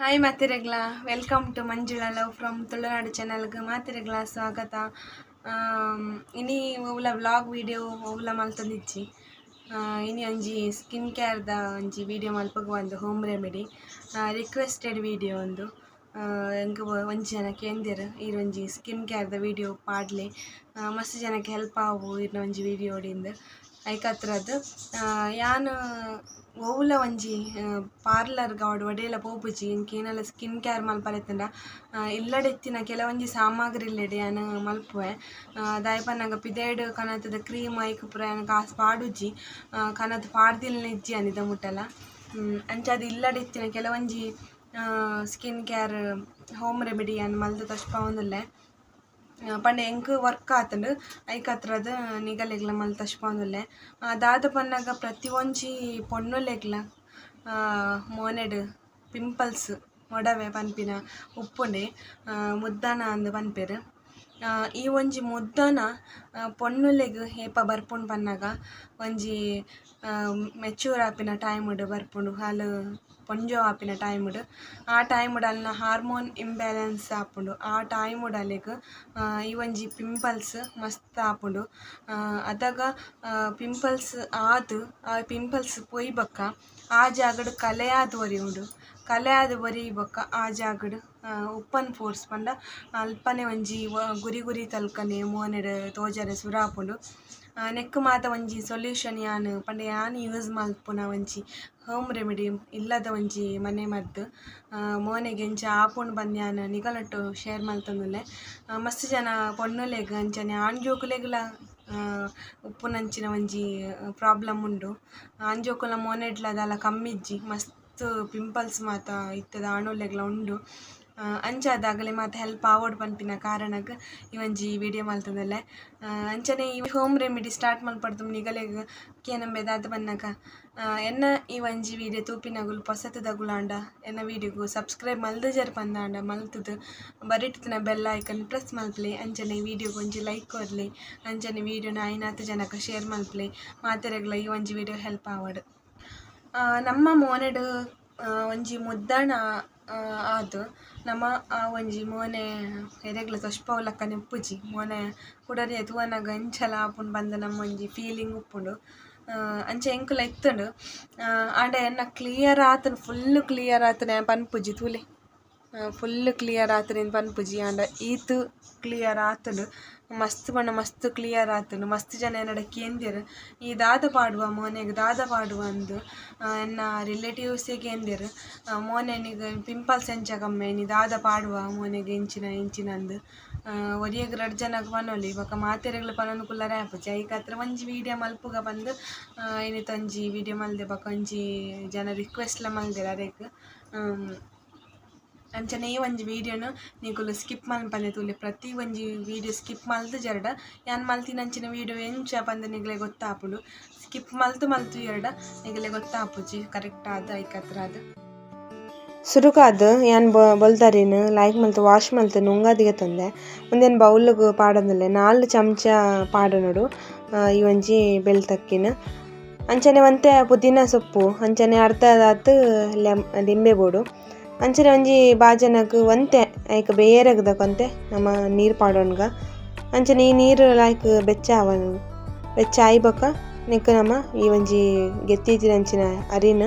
Hi ಮಾತಿರಗ್ಲ welcome to Manjula love from Tulunadu ಚಾನಲ್ಗೆ ಮಾತಿರಗ್ಲ ಸ್ವಾಗತ ಇನಿ ಒವ್ಲ ವ್ಲಾಗ್ ವೀಡಿಯೋ ಒವ್ಲ ಮಲ್ತೊಂದಿಜ್ಜಿ ಆ, ಇನಿ ಒಂಜಿ ಸ್ಕಿನ್ ಕೇರ್ದ ಒಂಜಿ ವಿಡಿಯೋ ಮಲ್ಪಗ ಒಂದು ಹೋಮ್ ರೆಮಿಡಿ ರಿಕ್ವೆಸ್ಟೆಡ್ ವಿಡಿಯೋ ಒಂದು ಹೆಂಗೆ ಒಂಜಿ ಜನ ಕೇಂದಿರು ಒಂಜಿ ಸ್ಕಿನ್ ಕೇರ್ದ ವೀಡಿಯೋ ಪಾಡ್ಲೆ ಮಸ್ತ್ ಜನಕ್ಕೆ ಹೆಲ್ಪ್ ಆವು ಇರ್ನ ಒಂಜಿ ವಿಡಿಯೋ ಐಕ್ ಹತ್ರದ್ದು ಯಾನ್ ಒವ್ಲ ಒಂಜಿ ಪಾರ್ಲರ್ಗ್ ಆವಡ್ ಒಡೆಲ ಪೋಪುಜಿ ಏನೆಲ್ಲ ಸ್ಕಿನ್ ಕೇರ್ ಮಲ್ಪರೆತ್ತಂಡ ಇಲ್ಲಡೆತ್ತಿನ ಕೆಲವೊಂಜಿ ಸಾಮಗ್ರಿಲೆಡ್ ಯಾನ್ ಮಲ್ಪುವೆ. ದಾಯೆ ಪನ್ನಗ ಪಿದಯ್ಡ್ ಕನತದ ಕ್ರೀಮ್, ಐಕ್ ಪೂರ ಯಾನ್ ಕಾಸ್ ಪಾಡುಜಿ ಕನತ್ ಪಾಡ್ದಿಲ್ನ ಇಜ್ಜಿ ಅನಿದ ಮುಟ್ಟಲ ಅಂಚಾದ್ ಇಲ್ಲಡೆತ್ತಿನ ಕೆಲವೊಂಜಿ ಸ್ಕಿನ್ ಕೇರ್, ಹೋಮ್ ರೆಮಿಡಿ ಯಾನ್ ಮಲ್ತ್ ತಶ್ಪಾವೊಂದುಲ್ಲೆ ಪಂಡ ಎಂಕ್ ವರ್ಕ್ ಆತುಂಡು ಐಕ್ ಹತ್ರದ ನಿಗಲೆಗ್ಲ ಮಲ್ ತಶ್ಪಾಂದುಲ್ಲೆ. ಅದಾದ ಪನ್ನಗ ಪ್ರತಿ ಒಂಜಿ ಪೊಣ್ಣುಲೆಗ್ಲ ಮೋನೆಡ್ ಪಿಂಪಲ್ಸ್ ಮೊಡವೆ ಪನ್ಪಿನ ಉಪ್ಪುಂಡೆ ಮುದ್ದಾನ ಅಂದ್ ಪನ್ಪೆರ್. ಈ ಒಂಜಿ ಮುದ್ದಾನ ಪೊಣ್ಣುಲೆಗ್ ಹೇಪ ಬರ್ಪುಂಡು ಪನ್ನಗ, ಒಂಜಿ ಮೆಚೂರ್ ಆಪಿನ ಟೈಮ್ಡ್ ಬರ್ಪುಂಡು, ಹಾಲು ಟೈಮ್ಡ್ ಅಲ್ನ ಹಾರ್ಮೋನ್ ಇಂಬ್ಯಾಲೆನ್ಸ್ ಆಪುಂಡು ಆ ಟೈಮ್ಡ್ ಅಲೆಗ್ ಆ, ಈ ಒಂಜಿ ಪಿಂಪಲ್ಸ್ ಮಸ್ತ್ ಆಪುಂಡು ಅದಾಗ ಪಿಂಪಲ್ಸ್ ಆದ್ ಆ ಪಿಂಪಲ್ಸ್ ಪೊಯ್ ಬೊಕ್ಕ ಆ ಜಾಗಡ್ ಕಲೆಯಾದ್ ಒರಿ ಉಂಡು ಕಲೆಯಾದ್ ಒರಿ ಬೊಕ್ಕ ಆ ಜಾಗಡ್ ಉಪ್ಪನ್ ಫೋರ್ಸ್ ಪಂಡ ಅಲ್ಪನೆ ಒಂಜಿ ಗುರಿ ಗುರಿ ತಲ್ಕನೆ ಮೋನೆಡ್ ತೋಜರೆ ಸುರಾಪುಂಡು ಆ, ನೆಕ್ಕ್ ಮಾತ ಒಂಜಿ ಸೊಲ್ಯೂಷನ್ ಯಾನ್? ಪಂಡ ಯಾನ್ ಯೂಸ್ ಮಲ್ಪುನ ಒಂಜಿ? ಹೋಮ್ ರೆಮಿಡಿ ಇಲ್ಲದ ಒಂಜಿ ಮನೆ ಮದ್ದು. ಮೋನೆಗೆ ಎಂಚ ಆಪುಂಡು ಬಂದ್ ಯಾನ್ ನಿಗಲಟ್ಟು ಶೇರ್ ಮಲ್ತೊಂದುಲ್ಲೆ ಮಸ್ತ್ ಜನ ಪೊಣ್ಣುಲೆಗ್ ಅಂಚನೆ ಆಣ್ಜೋಕುಲೆಗ್ಲ ಉಪ್ಪುನಂಚಿನ ಒಂಜಿ ಪ್ರಾಬ್ಲಮ್ ಉಂಡು. ಆಂಜೋಕುಲ ಮೋನೆಡ್ಲ ದಾಲ ಕಮ್ಮಿಜ್ಜಿ ಮಸ್ತ್ ಪಿಂಪಲ್ಸ್ ಮಾತ ಇತ್ತದ ಆಣುಲೆಗ್ಲ ಉಂಡು. ಅಂಚಾದಾಗಲೆ ಮಾತ ಹೆಲ್ಪ್ ಆವಡ್ ಪನ್ಪಿನ ಕಾರಣಗ್ ಈ ಒಂಜಿ ವಿಡಿಯೋ ಮಲ್ತದಲ್ಲ ಅಂಚನೆ ಈ ಹೋಮ್ ರೆಮಿಡಿ ಸ್ಟಾರ್ಟ್ ಮಲ್ಪಡ್ದು ನಿಗಲೆಗ್ ಕೇನಂಬೆ ದಾದ ಬನ್ನಕ ಎನ್ನ ಈ ಒಂಜಿ ವಿಡಿಯೋ ತೂಪಿನಗುಲು ಪೊಸತದಗುಲಾಂಡ ಎನ್ನ ವಿಡಿಯೋಗು ಸಬ್ಸ್ಕ್ರೈಬ್ ಮಲ್ದಜರ್ ಪಂದಾಂಡ ಮಲ್ತದ, ಬರಿಟ್ತಿನ ಬೆಲ್ ಐಕನ್ ಪ್ರೆಸ್ ಮಲ್ಪಲೆ, ಅಂಚನೆ ಈ ವಿಡಿಯೋಗೆ ಒಂಜಿ ಲೈಕ್ ಕೊರ್ಲಿ, ಅಂಚನೆ ವಿಡಿಯೋನ ಐನಾತ್ ಜನಕ್ಕೆ ಶೇರ್ ಮಲ್ಪಲೆ, ಮಾತೆರೆಗ್ಲ ಈ ಒಂಜಿ ವಿಡಿಯೋ ಹೆಲ್ಪ್ ಆವಡ್ ನಮ್ಮ ಮೋನಡು ಒಂಜಿ ಮುದ್ದಣ ಆದ್. ನಮ್ಮ, ಆ ಒಂಜಿ ಮೋನೆ ಎರೆಗ್ಲ ತೊಶ್ಪವುಲಕ್ಕ ನೆಪ್ಪುಜಿ ಮೋನೆ ಕುಡರಿ ತೂವನಗ ಗಂಚಲ ಆಪುಂಡು ಬಂದ ನಮ್ಮ ಒಂಜಿ ಫೀಲಿಂಗ್ ಉಪ್ಪುಂಡು. ಅಂಚೆ ಎಂಕುಲ ಇತ್ತುಂಡು ಆಂಡ ಎನ್ನ ಕ್ಲಿಯರ್ ಆತುಂಡು ಫುಲ್ ಕ್ಲಿಯರ್ ಆತುನೆ ಪನ್ಪುಜಿ ತೂಲೆ. ಫುಲ್ ಕ್ಲಿಯರ್ ಆತುಂಡು ಪನ್ಪುಜಿ ಆಂಡ ಈತು ಕ್ಲಿಯರ್ ಆತುಂಡು. ಮಸ್ತ್ ಪಂಡ ಮಸ್ತ್ ಕ್ಲಿಯರ್ ಆತುಂಡು ಮಸ್ತ್ ಜನ ಎನ್ನಡ ಕೇಂದೆರ್ ಈ ದಾದ ಪಾಡುವ ಮೋನೆಗ್ ದಾದ ಪಾಡುವ ಅಂದು ಎನ್ನ ರಿಲೇಟಿವ್ಸೇ ಕೇಂದ್ಯರ್. ಮೋನೆನಿಗ್ ಪಿಂಪಲ್ಸ್ ಎಂಚ ಕಮ್ಮಿ ನೀ ದಾದ ಪಾಡುವ ಮೋನೆಗ್ ಎಂಚಿನ ಎಂಚಿನ ಅಂದು. ಒರಿಯಗ್ ರಡ್ ಜನಕ್ ಪನೊಲಿ ಬೊಕ ಮಾತೆರೆಗ್ಲ ಪನೊಂದು ಕುಲ್ಲರೆ ಆಪುಜ ಐಕ್ ಒಂಜಿ ವೀಡಿಯೋ ಮಲ್ಪುಗ ಬಂದು ಅಂಜಿ ಒಂಜಿ ವಿಡಿಯೋ ಮಲ್ದೆ ಬೊಕ ಒಂಜಿ ಜನ ರಿಕ್ವೆಸ್ಟ್ಲ ಮಲ್ದೆರ್ ಅರೆಗ್ ಅಂಚನೆ ಒಂಜಿ ವೀಡಿಯೋನು ನಿಕುಲು ಸ್ಕಿಪ್ ಮಲ್ಪನೆ ತೂಲೆ. ಪ್ರತಿ ಒಂಜಿ ವಿಡಿಯೋ ಸ್ಕಿಪ್ ಮಲ್ತ್ ಜರಡ, ಯಾನ್ ಮಲ್ತಿನಂಚಿನ ವಿಡಿಯೋ ಎಂಚ ಪಂದ್ ನಿಗ್ಲೆ ಗೊತ್ತಾಪುಳು ಸ್ಕಿಪ್ ಮಲ್ತು ಮಲ್ತು ಎರಡ ನಿಗ್ಲೆ ಗೊತ್ತಾಪುಜಿ. ಕರೆಕ್ಟ್ ಆದ, ಐಕತ್ರ ಆದ್. ಸುರುಕಾದ್, ಯಾನ್ ಬೊಲ್ದರಿನ್ ಲೈಕ್ ಮಲ್ತು ವಾಶ್ ಮಲ್ತು ನುಂಗಾದಿಗೆ ತಂದೆ. ಮುಂದೇನು ಬೌಲ್ಗೆ ಪಾಡೋದಲ್ಲ ನಾಲ್ಕು ಚಮಚ ಪಾಡನೋಡು ಈ ಒಂಜಿ ಬೆಳ್ತಕ್ಕಿನ ಅಂಚನೆ ಒಂತೆ ಪುದೀನ ಸೊಪ್ಪು, ಅಂಚನೆ ಅರ್ಧದಾತ್ ಲೆಮ್ ಲಿಂಬೆ ಬೋಡು ಅಂಚನೆ ಒಂಜಿ ಬಾಜನಗ್ ಒಂತೆ, ಐಕ್ ಬೇರೆಗದ ಕೊಂತೆ ನಮ್ಮ ನೀರ್ ಪಾಡೊನ್ಗ ಅಂಚನೆ ಈ ನೀರ್ ಲಾಯ್ಕ್ ಬೆಚ್ಚ ಆವನ್ ಬೆಚ್ಚ ಆಯಿ ಬೊಕ ನೆಕ್ ನಮ ಈ ಒಂಜಿ ಗೆತ್ತಿಜಿನಂಚಿನ ಅರಿನ್.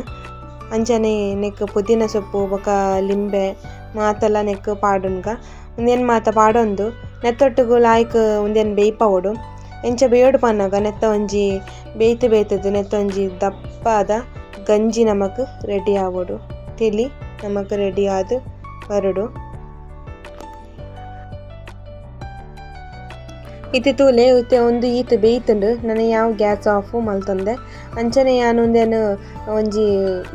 ಅಂಚನೆ ನೆಕ್ ಪುದೀನ ಸೊಪ್ಪು, ಬೊಕ ಲಿಂಬೆ, ಮಾತೆಲ್ಲ ನೆಕ್ ಪಾಡೋನ್ಗ ಉಂದೆನ್ ಮಾತ ಪಾಡೊಂದು, ನೆತ್ತೊಟ್ಟುಗು ಲಾಯ್ಕ್ ಉಂದೆನ್ ಬೇಯ್ಪವೊಡು ಎಂಚ ಬೇಯೋಡು ಪನ್ನಗ, ನೆತ್ತ ಒಂಜಿ ಬೇಯ್ತ್ ಬೇಯ್ತುದು, ನೆತ್ತ ಒಂಜಿ ದಪ್ಪಾದ ಗಂಜಿ ನಮಕ್ ರೆಡಿ ಆವೊಡು ತಿಳಿ. ರೆಡಿ ಆದ್ ಬರಡು ಇತ್ತೆ ತೂಲೆ ಇತ್ತೆ ಒಂದು ಈತ್ ಬೇಯ್ತುಂಡು ನನ ಯಾವ ಗ್ಯಾಸ್ ಆಫ್ ಮಲ್ತೊಂದೆ. ಅಂಚನೆ ಯಾನೊಂದೇನು ಒಂಜಿ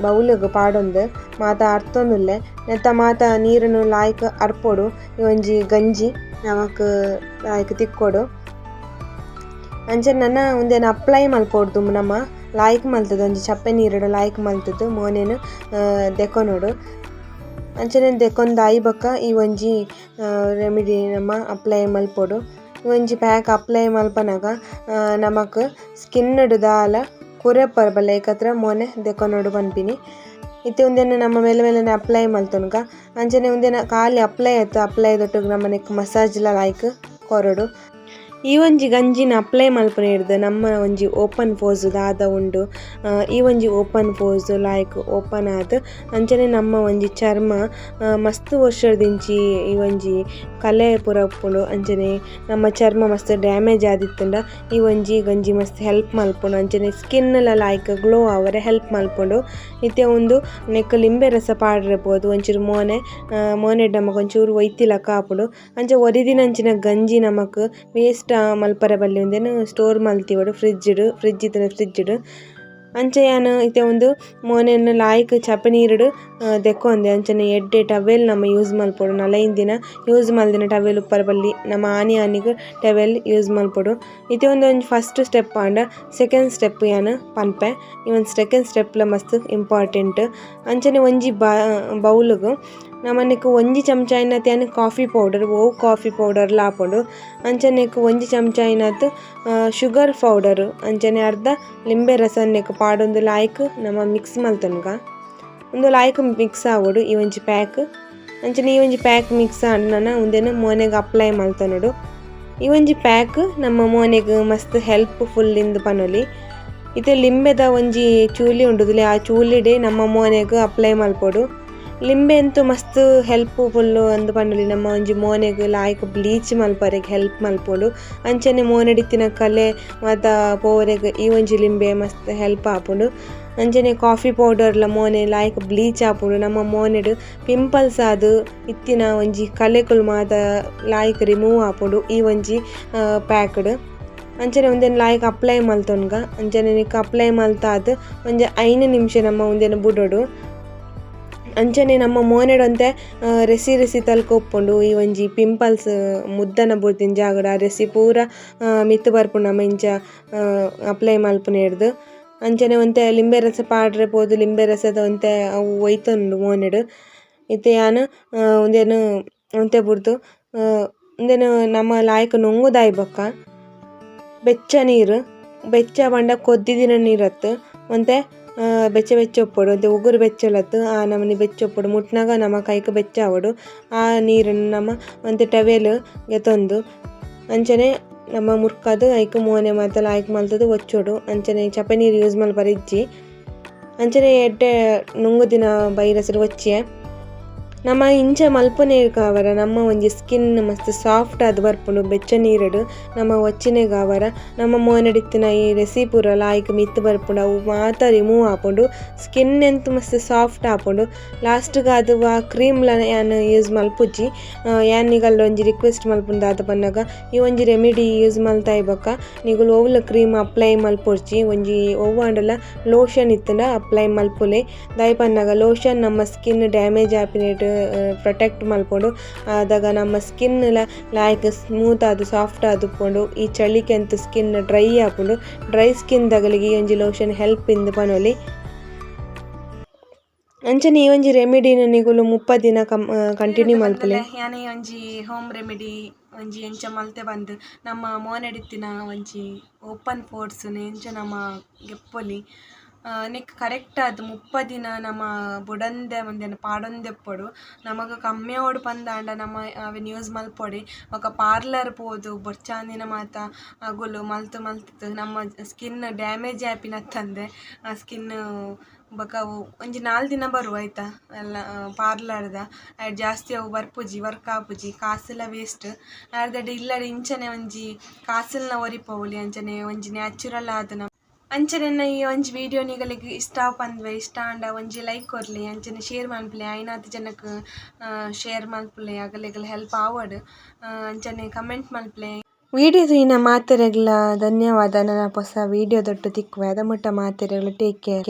ಬೌಲ್ಗ್ ಪಾಡೊಂದು, ಮಾತ ಅರ್ತೊಂದುಲ್ಲೆ ನೆತ್ತ ಮಾತ ನೀರನ್ನು ಲಾಯ್ಕ್ ಅರ್ಪೊಡು, ಒಂಜಿ ಗಂಜಿ ನಮಕ್ ಲಾಯ್ಕ್ ತಿಕ್ಕೊಡು. ಅಂಚನೆ ನನ್ನ ಉಂದೆನ್ ಅಪ್ಲೈ ಮಲ್ಪೊಡು ನಮ್ಮ. ಲಾಯ್ಕ್ ಮಲ್ತದ, ಒಂಜಿ ಚಪ್ಪೆ ನೀರುಡು ಲಾಯ್ಕ್ ಮಲ್ತುದು, ಮೋನೆನ್ ದೆಕೊನೋಡು. ಅಂಚನೆ ದೆಕೊಂದು ಆಯಿ ಬೊಕ ಈ ಒಂಜಿ ರೆಮಿಡಿ ನಮ ಅಪ್ಲೈ ಮಲ್ಪೊಡು. ಈ ಒಂಜಿ ಪ್ಯಾಕ್ ಅಪ್ಲೈ ಮಲ್ಪನಗ ನಮಕ್ ಡು ದಾಲ ಕುರೆ ಬಲ್ಲ ಏಕತ್ರ ಮೊನೆ ದೆಕೊನೊಡು ಪನ್ಪಿನಿ ಇತ್ತೆ ಉಂದೆನ ನಮ್ಮ ಮೇಲೆ ಮೇಲೆ ಅಪ್ಲೈ ಮಲ್ತೊನ್ಗ, ಅಂಚನೆ ಉಂದೆನ ಖಾಲಿ ಅಪ್ಲೈ ಆಯ್ತು ಅಪ್ಲೈ ದೊಟ್ಟಿಗೆ ನಮ್ಮನೆ ಮಸಾಜ್ಲ ಲಾಯ್ಕ್ ಕೊರಡು. ಈ ಒಂಜಿ ಗಂಜಿನ ಅಪ್ಲೈ ಮಲ್ಪುನ ನಮ್ಮ ಒಂಜಿ ಓಪನ್ ಪೋಸ್ ದಾದ ಉಂಡು. ಈ ಒಂಜಿ ಓಪನ್ ಪೋಸ್ ಲಾಯ್ಕ್ ಓಪನ್ ಆದ್. ಅಂಚನೆ ನಮ್ಮ ಒಂಜಿ ಚರ್ಮ ಮಸ್ತ್ ವರ್ಷದಿಂಚಿ ಈ ಒಂಜಿ ಕಲೆ ಪೂರ ಉಪ್ಪುಂಡು. ಅಂಚನೆ ನಮ್ಮ ಚರ್ಮ ಮಸ್ತ್ ಡ್ಯಾಮೇಜ್ ಆದಿತ್ತುಂಡ, ಈ ಒಂಜಿ ಗಂಜಿ ಮಸ್ತ್ ಹೆಲ್ಪ್ ಮಲ್ಪುಂಡು. ಅಂಚನೆ ಸ್ಕಿನ್ ಲ ಲಾಯ್ಕ್ ಗ್ಲೋ ಆವರೆ ಹೆಲ್ಪ್ ಮಲ್ಪುಂಡು. ಇತ್ತೆ ಒಂದು ನೆಕ್ ಲಿಂಬೆ ರಸ ಪಾಡಿರ್ಬೋದು. ಒಂಚೂರು ಮೋನೆ ಮೋನೆಡ್ ನಮಕ್ ಒಂಚೂರು ಒಯ್ತಿಲಕ ಆಪುಂಡು ಅಂಚ ಒರಿದಿನಂಚಿನ ಗಂಜಿ ನಮಕ್ ವೇಸ್ಟ್ ಮಲ್ಪರೆ ಬಲ್ಲಿ ಉಂದೆನ್ ಸ್ಟೋರ್ ಮಲ್ತಿವಡು ಡು ಫ್ರಿಡ್ಜ್ ಇತ್ತಿನ ಫ್ರಿಡ್ಜ್ಡ್ ಅಂಚ ಯಾನ್ ಇತ್ತೆ ಉಂದು ಮೋನೆನ್ ಲಾಯ್ಕ್ ಚಪ ನೀರುಡು ದೆಕ್ಕೊಂದೆ ಅಂಚನೆ ಎಡ್ಡೆ ಟವೆಲ್ ನಮ ಯೂಸ್ ಮಲ್ಪೊಡು. ನಲೈನ್ ದಿನ ಯೂಸ್ ಮಲ್ದಿನ ಟವೆಲ್ ಉಪ್ಪರ ಬಲ್ಲಿ ನಮ ಆನಿ ಆನಿಗ್ ಟವೆಲ್ ಯೂಸ್ ಮಲ್ಪೊಡು. ಇತ್ತೆ ಒಂದು ಒಂಜಿ ಫಸ್ಟ್ ಸ್ಟೆಪ್ ಆಂಡ ಸೆಕೆಂಡ್ ಸ್ಟೆಪ್ ಯಾನ್ ಪನ್ಪೆ. ಈ ಒಂದು ಸೆಕೆಂಡ್ ಸ್ಟೆಪ್ಲ ಮಸ್ತ್ ಇಂಪಾರ್ಟೆಂಟ್ ಅಂಚನೆ ಒಂಜಿ ಬೌಲ್ಗ್ ನಮನೆಕ್ ಒಂಜಿ ಚಮಚ ಐನತ್ ಕಾಫಿ ಪೌಡರ್ ಒವು ಕಾಫಿ ಪೌಡರ್ ಲಾಪೊಡು ಅಂಚನೆಕ್ ಒಂಜಿ ಚಮಚ ಐನತ್ ಶುಗರ್ ಪೌಡರ್, ಅಂಚನೆ ಅರ್ಧ ಲಿಂಬೆ ರಸ ನೆಕ್ ಪಾಡೊಂದು ಲಾಯ್ಕ್ ನಮ ಮಿಕ್ಸ್ ಮಲ್ತೊನ್ಗ. ಉಂದು ಲಾಯ್ಕ್ ಮಿಕ್ಸ್ ಆವೊಡು ಈ ಒಂಜಿ ಪ್ಯಾಕ್. ಅಂಚನೆ ಈ ಒಂಜಿ ಪ್ಯಾಕ್ ಮಿಕ್ಸ್ ಆಂಡನ ಉಂದೆನ್ ಮೋನೆಗ್ ಅಪ್ಲೈ ಮಲ್ತೊನೊಡು ಈ ಒಂಜಿ ಪ್ಯಾಕ್ ನಮ್ಮ ಮೋನೆಗ್ ಮಸ್ತ್ ಹೆಲ್ಪ್ ಫುಲ್ ಇಂದ್ ಪನೊಲಿ. ಇತ್ತೆ ಲಿಂಬೆದ ಒಂಜಿ ಚೂಲಿ ಉಂಡುದುಲೆ ಆ ಚೂಲಿಡೆ ನಮ್ಮ ಮೋನೆಗ್ ಅಪ್ಲೈ ಮಲ್ಪೊಡು. ಲಿಂಬೆ ಅಂತೂ ಮಸ್ತ್ ಹೆಲ್ಪ್ ಫುಲ್ ಅಂದ್ ಪಂಡಲಿ. ನಮ್ಮ ಒಂಜಿ ಮೋನೆಗ್ ಲಾಯ್ಕ್ ಬ್ಲೀಚ್ ಮಲ್ಪರೆಗ್ ಹೆಲ್ಪ್ ಮಲ್ಪೊಡು. ಅಂಚನೆ ಮೋನೆಡಿತ್ತಿನ ಕಲೆ ಮಾತ ಪೋರೆಗ್ ಈ ಒಂಜಿ ಲಿಂಬೆ ಮಸ್ತ್ ಹೆಲ್ಪ್ ಆಪುಂಡು. ಅಂಚನೆ ಕಾಫಿ ಪೌಡರ್ಲ ಮೋನೆ ಲಾಯ್ಕ್ ಬ್ಲೀಚ್ ಆಪುಂಡು. ನಮ್ಮ ಮೋನೆಡ್ ಪಿಂಪಲ್ಸ್ ಆದ್ ಇತ್ತಿನ ಒಂಜಿ ಕಲೆಕುಲು ಮಾತ ಲಾಯ್ಕ್ ರಿಮೂವ್ ಆಪುಡು ಈ ಒಂಜಿ ಪ್ಯಾಕ್ಡ್ ಅಂಚನೆ ಒಂದೇನು ಲಾಯ್ಕ್ ಅಪ್ಲೈ ಮಲ್ತೊನ್ಗ. ಅಂಚನೆ ಅಪ್ಲೈ ಮಲ್ತಾದ್ ಒಂಜಿ ಐನು ನಿಮಿಷ ನಮ್ಮ ಒಂದೇನು ಬುಡೊಡು. ಅಂಚನೆ ನಮ್ಮ ಮೋನೆಡ್ ಒಂತೆ ಆ, ರೆಸಿ ರೆಸಿ ತಲ್ಕೊಪ್ಪುಂಡು ಈ ಒಂಜಿ ಪಿಂಪಲ್ಸ್ ಮುದ್ದನ ಬುರ್ದಿನ ಜಾಗಡ ರೆಸಿ ಪೂರ ಮಿತ್ತ್ ಬರ್ಪುಂಡು ನಮ್ಮ ಇಂಚ ಅಪ್ಲೈ ಮಲ್ಪುನ ಹಿಡ್ದು ಅಂಚನೆ ಒಂತೆ ಲಿಂಬೆ ರಸ ಪಾಡ್ರೆ ಪೋದು ಲಿಂಬೆ ರಸದ ಒಂತೆ ಅವು ಒಯ್ತೊಂಡು ಮೋನೆಡ್ ಇತ್ತೆ ಯಾನ್ ಒಂದೇನು ಒಂತೆ ಬುರ್ದು ಒಂದೇನು ಉಂದೆನ್ ನಮ್ಮ ಲಾಯ್ಕ್ ನುಂಗುದಾಯ್ ಬೊಕ್ಕ. ಬೆಚ್ಚ ನೀರು ಬೆಚ್ಚ ಪಂಡ ಕೊದ್ದಿದಿನ ನೀರತ್ತು ಒಂತೆ ಬೆಚ್ಚ ಬೆಚ್ಚ ಉಪ್ಪೊಡು ಒಂತೆ ಉಗುರು ಬೆಚ್ಚಲತ್ತು ಆ ನಮನಿ ಬೆಚ್ಚ ಉಪ್ಪೊಡು ಮುಟ್ನಾಗ ನಮ ಕೈಕ್ ಬೆಚ್ಚ ಆವಡು. ಆ ನೀರನ್ನು ನಮ ಒಂತೆ ಟವೆಲ್ ಎತ್ತೊಂದು ಅಂಚನೆ ನಮ್ಮ ಮುರ್ಕದ್, ಐಕ್ ಮೋನೆ ಮಾತ ಲಾಯ್ಕ್ ಮಲ್ತದು ಒಚ್ಚೊಡು. ಅಂಚನೆ ಚಪ ನೀರು ಯೂಸ್ ಮಲ್ ಇಜ್ಜಿ ಅಂಚನೆ ಎಡ್ಡೆ ನುಂಗುದಿನ ಬೈರಸರು ಒಚ್ಚಿಯೆ. ನಮ್ಮ ಇಂಚ ಮಲ್ಪನೆ ಕಾವರ ನಮ್ಮ ಒಂಜಿ ಸ್ಕಿನ್ ಮಸ್ತ್ ಸಾಫ್ಟ್ ಆದ್ ಬರ್ಪುಂಡು, ಬೆಚ್ಚ ನೀರುಡು, ನಮ್ಮ ಒಚ್ಚಿನೆ ಕಾವರ ನಮ್ಮ ಮೋನಡಿತ್ತಿನ ಈ ರೆಸಿ ಪೂರ ಲಾಯ್ಕ್ ಮಿತ್ ಬರ್ಪುಂಡು, ಅವು ಮಾತ ರಿಮೂವ್ ಆಪುಂಡು, ಸ್ಕಿನ್ ಎಂತ್ ಮಸ್ತ್ ಸಾಫ್ಟ್ ಆಪುಂಡು. ಲಾಸ್ಟ್ಗೆ ಅದು ಆ ಕ್ರೀಮ್ಲ ಯಾನ್ ಯೂಸ್ ಮಲ್ಪುಜ್ಜಿ ಯಾನ್ ನಿಗಲ್ ಒಂಜಿ ರಿಕ್ವೆಸ್ಟ್ ಮಲ್ಪುಂಡು ದಾದ ಪನ್ನಗ, ಈ ಒಂಜಿ ರೆಮಿಡಿ ಯೂಸ್ ಮಲ್ತಾ ಇಬ್ಬಕ್ಕ ನಿಗುಲು ಒವ್ಲ ಕ್ರೀಮ್ ಅಪ್ಲೈ ಮಲ್ಪೊಡ್ಚಿ ಒಂಜಿ ಒವ್ವಾಂಡಲ ಲೋಷನ್ ಇತ್ತಂಡ ಅಪ್ಲೈ ಮಲ್ಪುಲೆ. ದಾಯ್ ಲೋಷನ್ ನಮ್ಮ ಸ್ಕಿನ್ ಡ್ಯಾಮೇಜ್ ಆಪಿನೇಟ್ ಪ್ರೊಟೆಕ್ಟ್ ಮಲ್ಪೊಂಡು ಆದಾಗ ನಮ್ಮ ಸ್ಕಿನ್ ಲಾಯ್ಕ್ ಸ್ಮೂತ್ ಆದ್ ಸಾಫ್ಟ್ ಆದುಕೊಂಡು ಈ ಚಳಿಕೆ ಅಂತ ಸ್ಕಿನ್ ಡ್ರೈ ಆಪುಂಡು ಡ್ರೈ ಸ್ಕಿನ್ ದಗಲಿಗೆ ಈ ಒಂಜಿ ಲೋಷನ್ ಹೆಲ್ಪ್ ಇಂದ್ ಪನೊಲಿ ಅಂಚನೆ ಈ ಒಂಜಿ ರೆಮಿಡಿ ನಿಗುಲು ಮುಪ್ಪ ದಿನ ಕಂ ಕಂಟಿನ್ಯೂ ಮಲ್ಪುಲೆ ಯಾನೇ ಒಂಜಿ ಹೋಮ್ ರೆಮಿಡಿ ಒಂಜಿ ಎಂಚ ಮಲ್ತೆ ಬಂದು ನಮ್ಮ ಮೋನೆಡಿತ್ತಿನ ಒಂಜಿ ಓಪನ್ ಪೋರ್ಸ್ ಎಂಚ ನಮ್ಮ ಗೆಪ್ಪೊಲಿ ನೆಕ್ ಕರೆಕ್ಟ್ ಆದ್ ಮುಪ್ಪ ದಿನ ನಮ್ಮ ಬುಡಂದೆ ಒಂದೆನ ಪಾಡೊಂದೆಪ್ಪೊಡು ನಮಗ ಕಮ್ಮಿ ಆವಡ್ ಪಂದಾಂಡ ನಮ್ಮ ಅವೆನ್ ಯೂಸ್ ಮಲ್ಪೊಡೆ ಬೊಕ ಪಾರ್ಲರ್ ಪೋದು ಬೊಚ್ಚಾಂದಿನ ಮಾತ ಅಗುಲು ಮಲ್ತು ಮಲ್ತ್ ನಮ್ಮ ಸ್ಕಿನ್ ಡ್ಯಾಮೇಜ್ ಆಪಿನತ್ತಂದೆ ಆ ಸ್ಕಿನ್ ಬೊಕ ಒಂಜಿ ನಾಲ್ ದಿನ ಬರುವ ಆಯ್ತಾ? ಎಲ್ಲ ಪಾರ್ಲರ್ದ ಆಯ್ಡ್ ಜಾಸ್ತಿ ಅವು ಬರ್ಪುಜಿ ವರ್ಕ್ ಆಪುಜಿ ಕಾಸೆಲ್ಲ ವೇಸ್ಟ್ ಆರ್ದಡ್ ಇಲ್ಲಡ್ ಇಂಚನೆ ಒಂಜಿ ಕಾಸಲ್ನ ಒರಿಪೌಲಿ ಅಂಚನೆ ಒಂಜಿ ನ್ಯಾಚುರಲ್ ಆದ ನಮ್ ಅಂಚನೆನ್ನ ಈ ಒಂಜಿ ವಿಡಿಯೋ ನಿಗಳಿಗೆ ಇಷ್ಟ ಪಂದ್ವೆ, ಇಷ್ಟ ಆಂಡ ಒಂಜಿ ಲೈಕ್ ಕೊರ್ಲಿ, ಅಂಚನೆ ಶೇರ್ ಮನ್ಪುಲೆ ಐನಾತ್ ಜನಕ್ ಶೇರ್ ಮನ್ಪುಲೆ ಅಗಲೆಗಲ ಹೆಲ್ಪ್ ಆವಡ್ ಅಂಚನೆ ಕಮೆಂಟ್ ಮನ್ಪುಲೆ ವಿಡಿಯೋ ಇನ್ನ ಮಾತೆರೆಗ್ಲ ಧನ್ಯವಾದ. ನನ್ನ ಹೊಸ ವಿಡಿಯೋ ದೊಟ್ಟು ತಿಕ್ಕುವೆ. ಅದ ಮುಟ್ಟ ಮಾತೆರೆಗ್ಲ ಟೇಕ್ ಕೇರ್